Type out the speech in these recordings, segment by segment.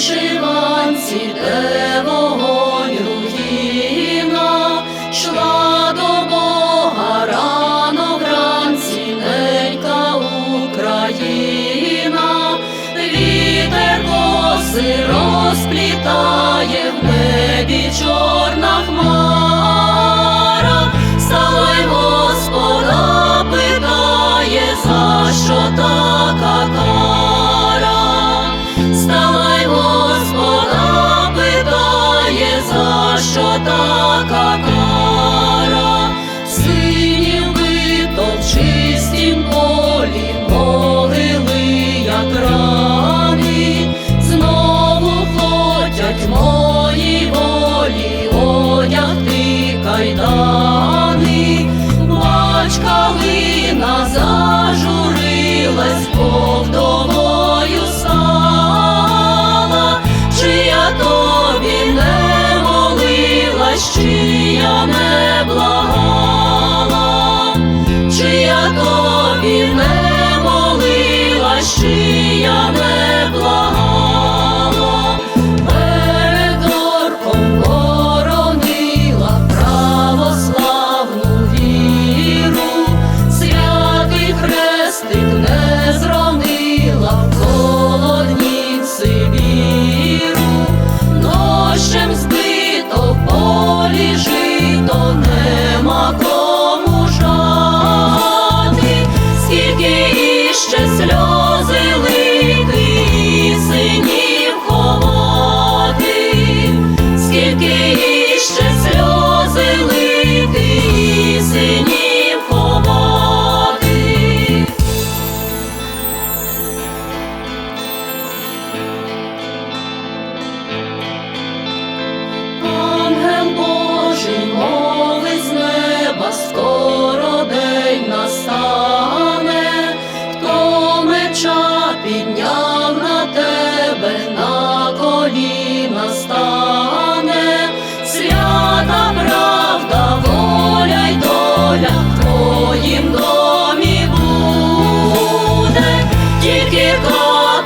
вишиванці, де вогонь руїна, шла до Бога рано вранці, ненька Україна, вітер коси розплітає в небі чорні. woman. solo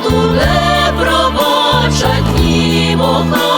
Ту пробачать ні Бога.